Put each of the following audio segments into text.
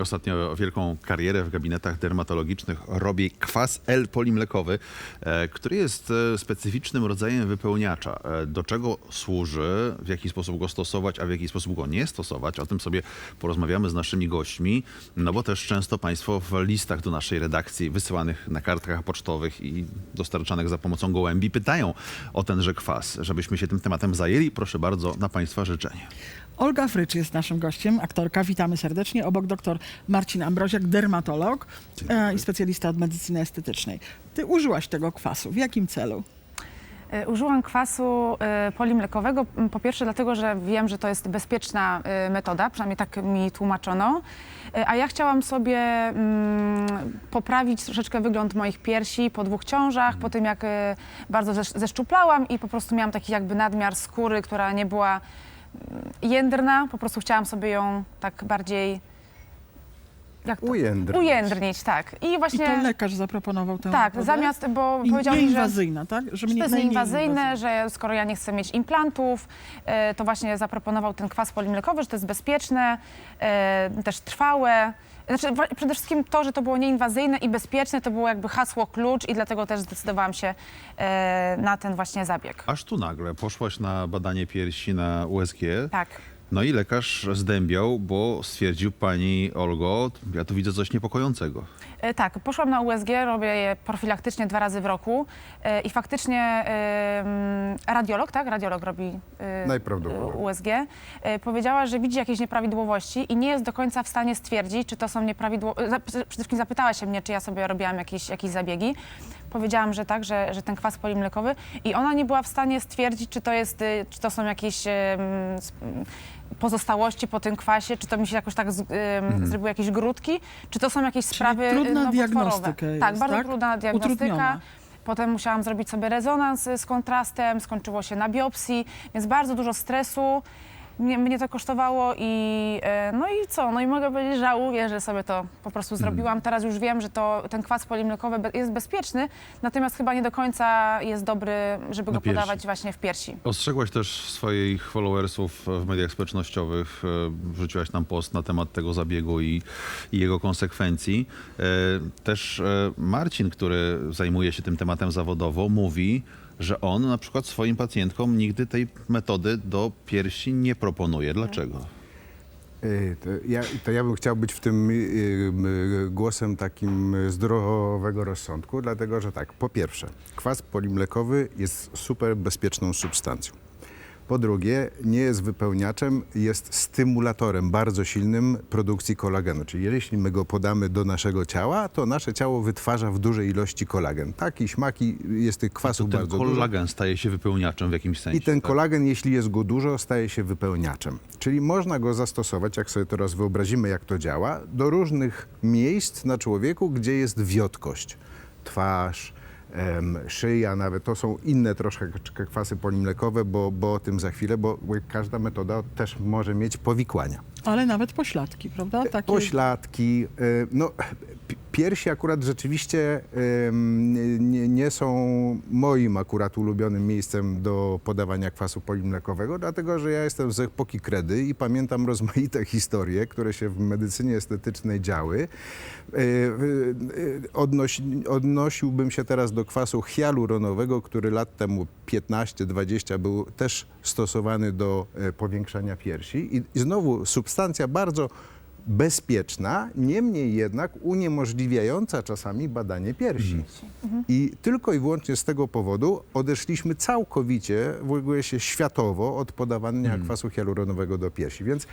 ostatnio wielką karierę w gabinetach dermatologicznych, robi kwas L-polimlekowy, e, który jest e, specyficznym rodzajem wypełniacza. E, Do czego służy, w jaki sposób go stosować, a w jaki sposób go nie stosować, o tym sobie porozmawiamy z naszymi gośćmi, no bo też często Państwo w listach do naszej redakcji wysyłanych na kartkach pocztowych i dostarczanych za pomocą gołębi pytają o tenże kwas. Żebyśmy się tym tematem zajęli, proszę bardzo, na Państwa życzenie. Olga Frycz jest naszym gościem, aktorka. Witamy serdecznie. Obok doktor Marcin Ambroziak, dermatolog e, i specjalista od medycyny estetycznej. Ty użyłaś tego kwasu. W jakim celu? Y, Użyłam kwasu y, polimlekowego po pierwsze dlatego, że wiem, że to jest bezpieczna metoda, przynajmniej tak mi tłumaczono, a ja chciałam sobie mm, poprawić troszeczkę wygląd moich piersi po dwóch ciążach, po tym jak bardzo zesz- zeszczuplałam i po prostu miałam taki jakby nadmiar skóry, która nie była jędrna, po prostu chciałam sobie ją tak bardziej jak to? Ujędrnić. ujędrnić, tak. I I właśnie to lekarz zaproponował tę tak, metodę? zamiast, bo I powiedział mi, że nieinwazyjna, tak? Że że to jest nieinwazyjne, że skoro ja nie chcę mieć implantów, e, to właśnie zaproponował ten kwas polimlekowy, że to jest bezpieczne, e, też trwałe. Znaczy, przede wszystkim to, że to było nieinwazyjne i bezpieczne, to było jakby hasło klucz i dlatego też zdecydowałam się e, na ten właśnie zabieg. Aż tu nagle poszłaś na badanie piersi na USG. Tak. No i lekarz zdębiał, bo stwierdził pani Olgo, ja tu widzę coś niepokojącego. E, Tak, poszłam na USG, robię je profilaktycznie dwa razy w roku e, i faktycznie e, mm, radiolog, tak, radiolog robi e, Najprawdopodobniej. USG, e, powiedziała, że widzi jakieś nieprawidłowości i nie jest do końca w stanie stwierdzić, czy to są nieprawidłowości. Przede wszystkim zapytała się mnie, czy ja sobie robiłam jakieś, jakieś zabiegi. Powiedziałam, że tak, że, że ten kwas polimlekowy i ona nie była w stanie stwierdzić, czy to, jest, y, czy to są jakieś em, s- m, pozostałości po tym kwasie, czy to mi się jakoś tak z, em, zrobiły jakieś grudki, czy to są jakieś sprawy y, trudna nowotworowe. diagnostyka Tak, jest, bardzo tak? trudna diagnostyka. Utrudniona. Potem musiałam zrobić sobie rezonans y, z kontrastem, skończyło się na biopsji, więc bardzo dużo stresu mnie, mnie to kosztowało i e, no i co, no i mogę powiedzieć, że żałuję, że sobie to po prostu zrobiłam. Teraz już wiem, że to, ten kwas polimlekowy be- jest bezpieczny, natomiast chyba nie do końca jest dobry, żeby Na go piersi. podawać właśnie w piersi. Ostrzegłaś też swoich followersów w mediach społecznościowych, e, wrzuciłaś tam post na temat tego zabiegu i, i jego konsekwencji. E, Też e, Marcin, który zajmuje się tym tematem zawodowo, mówi, że on na przykład swoim pacjentkom nigdy tej metody do piersi nie proponuje. Dlaczego? Y, To ja, to ja bym chciał być w tym y, y, głosem takim zdrowego rozsądku, dlatego że tak, po pierwsze, kwas polimlekowy jest super bezpieczną substancją. Po drugie, nie jest wypełniaczem, jest stymulatorem bardzo silnym produkcji kolagenu. Czyli jeśli my go podamy do naszego ciała, to nasze ciało wytwarza w dużej ilości kolagen. Taki, śmaki, jest tych To kwasów ten bardzo dużo. kolagen staje się wypełniaczem w jakimś sensie. I ten tak? kolagen, jeśli jest go dużo, staje się wypełniaczem. Czyli można go zastosować, jak sobie teraz wyobrazimy, jak to działa, do różnych miejsc na człowieku, gdzie jest wiotkość. Twarz, szyja nawet. To są inne troszkę kwasy polimlekowe, bo, bo o tym za chwilę, bo każda metoda też może mieć powikłania. Ale nawet pośladki, prawda? Takie... Pośladki, y, no pi- piersi akurat rzeczywiście nie, są moim akurat ulubionym miejscem do podawania kwasu polimlekowego, dlatego że ja jestem z epoki kredy i pamiętam rozmaite historie, które się w medycynie estetycznej działy. Y, y, Odnoś, odnosiłbym się teraz do kwasu hialuronowego, który lat temu 15-20 był też stosowany do e, powiększania piersi. I, I znowu substancja bardzo bezpieczna, niemniej jednak uniemożliwiająca czasami badanie piersi. I tylko i wyłącznie z tego powodu odeszliśmy całkowicie, w ogóle się światowo, od podawania kwasu hialuronowego do piersi. Więc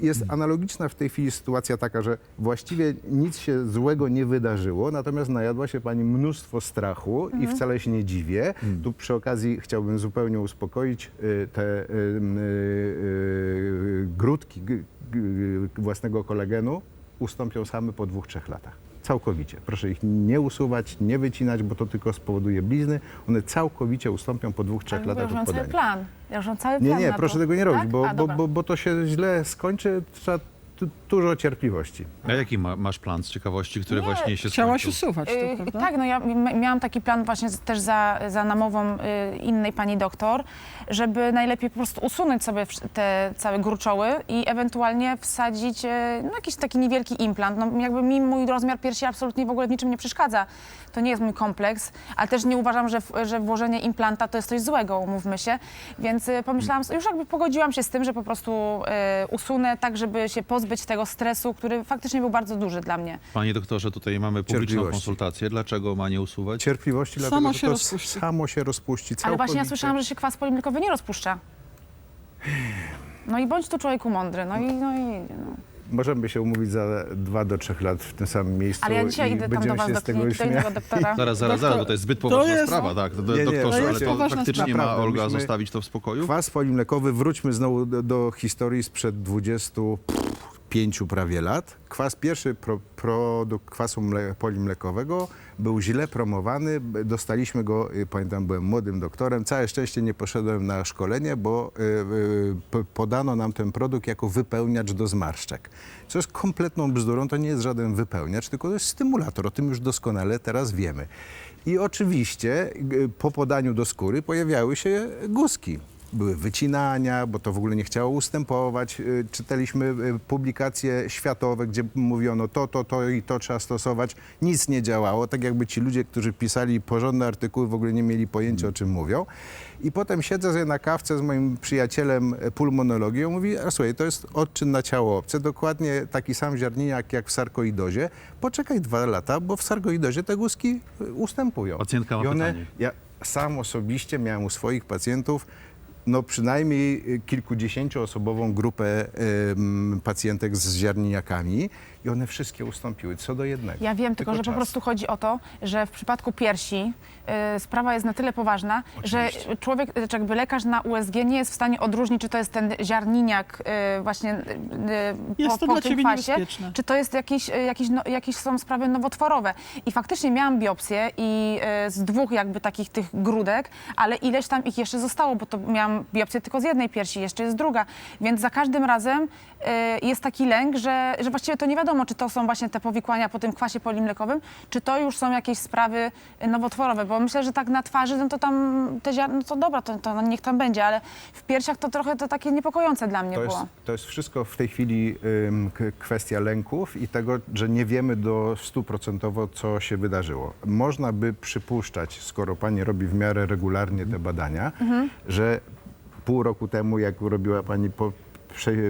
jest analogiczna w tej chwili sytuacja taka, że właściwie nic się złego nie wydarzyło, natomiast najadła się pani mnóstwo strachu i wcale się nie dziwię. Tu przy okazji chciałbym zupełnie uspokoić y, te y, y, grudki własnego kolagenu ustąpią same po dwóch, trzech latach. Całkowicie. Proszę ich nie usuwać, nie wycinać, bo to tylko spowoduje blizny. One całkowicie ustąpią po dwóch, trzech latach od podania. plan. Ja już mam cały Nie, plan nie, na proszę to. tego nie robić, tak? bo, A, bo, dobra. bo, bo to się źle skończy. Trzeba tu, dużo cierpliwości. A jaki ma, masz plan z ciekawości, który Nie, właśnie się Chciałaś skończył? usuwać to, Y, prawda? Tak, no ja m- miałam taki plan właśnie z- też za, za namową y, innej pani doktor, żeby najlepiej po prostu usunąć sobie wsz- te całe gruczoły i ewentualnie wsadzić y, no, jakiś taki niewielki implant. No, jakby mi mój rozmiar piersi absolutnie w ogóle w niczym nie przeszkadza. To nie jest mój kompleks, ale też nie uważam, że, w- że włożenie implanta to jest coś złego, umówmy się. Więc y, pomyślałam, już jakby pogodziłam się z tym, że po prostu y, usunę tak, żeby się pozbyć tego stresu, który faktycznie był bardzo duży dla mnie. Panie doktorze, tutaj mamy publiczną Cierpliwości. konsultację. Dlaczego ma nie usuwać? Cierpliwości, Samo dlatego, że się to rozpuści. samo się rozpuści Ale właśnie ja całkowicie. słyszałam, że się kwas polimlekowy nie rozpuszcza. No i bądź tu człowieku mądry, no i, no i no. Możemy się umówić za dwa do trzech lat w tym samym miejscu Ale ja dzisiaj i idę tam będziemy do was się do z tego kliniki, do śmiać. innego doktora. Zaraz, zaraz, zaraz, bo to jest zbyt to poważna jest- sprawa, tak. To, Nie, nie, doktorze, to ale jest to poważna faktycznie sprawa. ma Olga Myśmy- zostawić to w spokoju? Kwas polimlekowy, wróćmy znowu do, do historii sprzed 25 prawie lat. Kwas, pierwszy pro, produkt kwasu mle, polimlekowego był źle promowany. Dostaliśmy go, y, pamiętam, byłem młodym doktorem. Całe szczęście nie poszedłem na szkolenie, bo y, y, podano nam ten produkt jako wypełniacz do zmarszczek. Co jest kompletną bzdurą, to nie jest żaden wypełniacz, tylko to jest stymulator. O tym już doskonale teraz wiemy. I oczywiście y, po podaniu do skóry pojawiały się guski były wycinania, bo to w ogóle nie chciało ustępować. Y, Czytaliśmy y, publikacje światowe, gdzie mówiono to, to, to i to trzeba stosować. Nic nie działało, tak jakby ci ludzie, którzy pisali porządne artykuły w ogóle nie mieli pojęcia o czym mówią. I potem siedzę na kawce z moim przyjacielem e, pulmonologii on mówi, a słuchaj, to jest odczyn na ciało obce, dokładnie taki sam ziarniniak jak w sarkoidozie. Poczekaj dwa lata, bo w sarkoidozie te guski y, ustępują. Pacjentka ma I one, pytanie. ja sam osobiście miałem u swoich pacjentów no przynajmniej y, kilkudziesięcioosobową grupę ym, pacjentek z ziarniniakami i one wszystkie ustąpiły, co do jednego. Ja wiem, tylko, że po czas. prostu chodzi o to, że w przypadku piersi y, sprawa jest na tyle poważna, że człowiek, czy jakby lekarz na USG nie jest w stanie odróżnić, czy to jest ten ziarniniak y, właśnie y, y, Jest po, to po dla tym ciebie kwasie, niebezpieczne. czy to jest jakiś, y, jakiś, no, jakieś są sprawy nowotworowe. I faktycznie miałam biopsję i y, z dwóch jakby takich tych grudek, ale ileś tam ich jeszcze zostało, bo to miałam biopsję tylko z jednej piersi, jeszcze jest druga. Więc za każdym razem y, jest taki lęk, że, że właściwie to nie wiadomo, czy to są właśnie te powikłania po tym kwasie polimlekowym, czy to już są jakieś sprawy y, nowotworowe, bo myślę, że tak na twarzy, no to tam te ziarno, no to dobra, to, to niech tam będzie, ale w piersiach to trochę to takie niepokojące dla mnie To jest, było. to jest wszystko w tej chwili ym, kwestia lęków i tego, że nie wiemy do stuprocentowo, co się wydarzyło. Można by przypuszczać, skoro pani robi w miarę regularnie te badania, że pół roku temu, jak robiła pani po,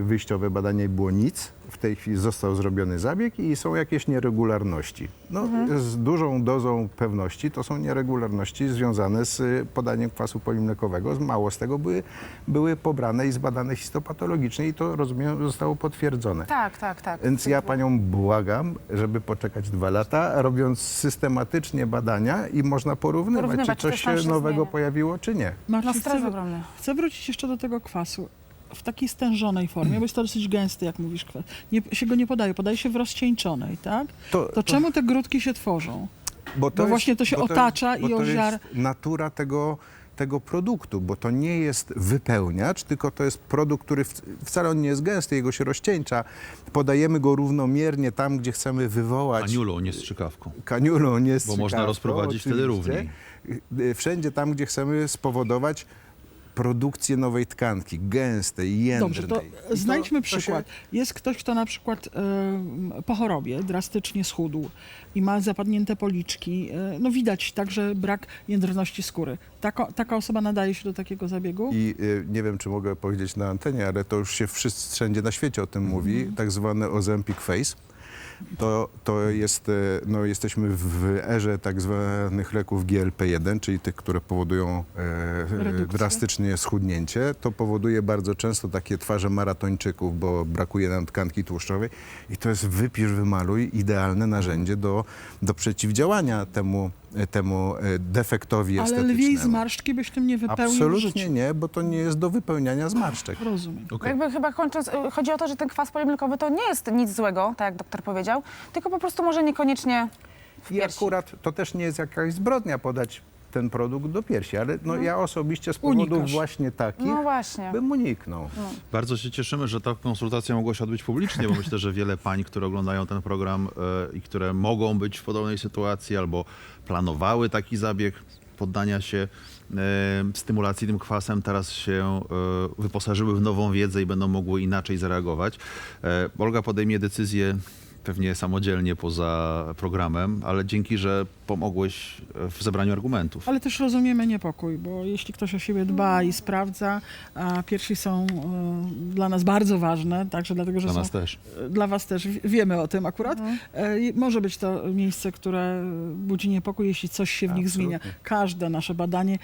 wyjściowe badanie było nic, w tej chwili został zrobiony zabieg i są jakieś nieregularności. No, Z dużą dozą pewności to są nieregularności związane z y, podaniem kwasu polimlekowego. Mało z tego były, były pobrane i zbadane histopatologicznie i to, rozumiem, zostało potwierdzone. Tak, tak, tak. Więc ja panią błagam, żeby poczekać dwa lata, robiąc systematycznie badania i można porównywać, Porównywać, czy coś się nowego zmienia. pojawiło, czy nie. Marcin, No stres chcę, ogromny. chcę wrócić jeszcze do tego kwasu. W takiej stężonej formie, bo jest to dosyć gęsty, jak mówisz, kwas. Nie, się go nie podaje, podaje się w rozcieńczonej, tak? To- To, to- czemu te grudki się tworzą? Bo, Bo właśnie to się bo otacza bo i to ożar- jest natura tego, tego produktu, bo to nie jest wypełniacz, tylko to jest produkt, który w, wcale on nie jest gęsty, jego się rozcieńcza. Podajemy go równomiernie tam, gdzie chcemy wywołać Aniulą, nie strzykawką. kaniulą, nie Bo można strzykawką, rozprowadzić wtedy oczywiście. Y, Wszędzie tam, gdzie chcemy spowodować produkcję nowej tkanki, gęstej, jędrnej. Dobrze, to I to- znajdźmy to się- przykład. Jest ktoś, kto na przykład e, po chorobie drastycznie schudł i ma zapadnięte policzki. E, no widać także brak jędrności skóry. Taka, taka osoba nadaje się do takiego zabiegu? I y, nie wiem, czy mogę powiedzieć na antenie, ale to już się wszędzie na świecie o tym mówi, tak zwany Ozempic Face. To, to jest, e, no jesteśmy w erze tak zwanych leków GLP-1, czyli tych, które powodują e, drastycznie schudnięcie. To powoduje bardzo często takie twarze maratończyków, bo brakuje nam tkanki tłuszczowej i to jest wypisz, wymaluj, idealne narzędzie do, do przeciwdziałania temu, temu e, defektowi Ale estetycznemu. lwiej zmarszczki byś tym nie wypełnił Absolutnie nie, bo to nie jest do wypełniania zmarszczek. Rozumiem. Okej. Jakby chyba kończąc, y, chodzi o to, że ten kwas polimlekowy to nie jest nic złego, tak jak doktor powiedział, tylko po prostu może niekoniecznie w I piersi. akurat to też nie jest jakaś zbrodnia podać ten produkt do piersi, ale no, ja osobiście z powodów Unikasz. właśnie takich No właśnie. bym uniknął. Bardzo się cieszymy, że ta konsultacja mogła się odbyć publicznie, bo myślę, że wiele pań, które oglądają ten program e, i które mogą być w podobnej sytuacji albo planowały taki zabieg poddania się e, stymulacji tym kwasem, teraz się e, wyposażyły w nową wiedzę i będą mogły inaczej zareagować. E, Olga podejmie decyzję pewnie samodzielnie poza programem, ale dzięki, że pomogłeś e, w zebraniu argumentów. Ale też rozumiemy niepokój, bo jeśli ktoś o siebie dba i sprawdza, a piersi są e, dla nas bardzo ważne, także dlatego, że Dla są nas też. e, dla was też wiemy o tym akurat. E, i Może być to miejsce, które budzi niepokój, jeśli coś się w nich Absolutnie. zmienia. Każde nasze badanie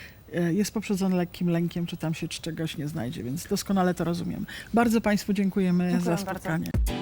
jest poprzedzone lekkim lękiem, czy tam się czegoś nie znajdzie, więc doskonale to rozumiem. Bardzo Państwu dziękujemy Dziękuję za bardzo. spotkanie.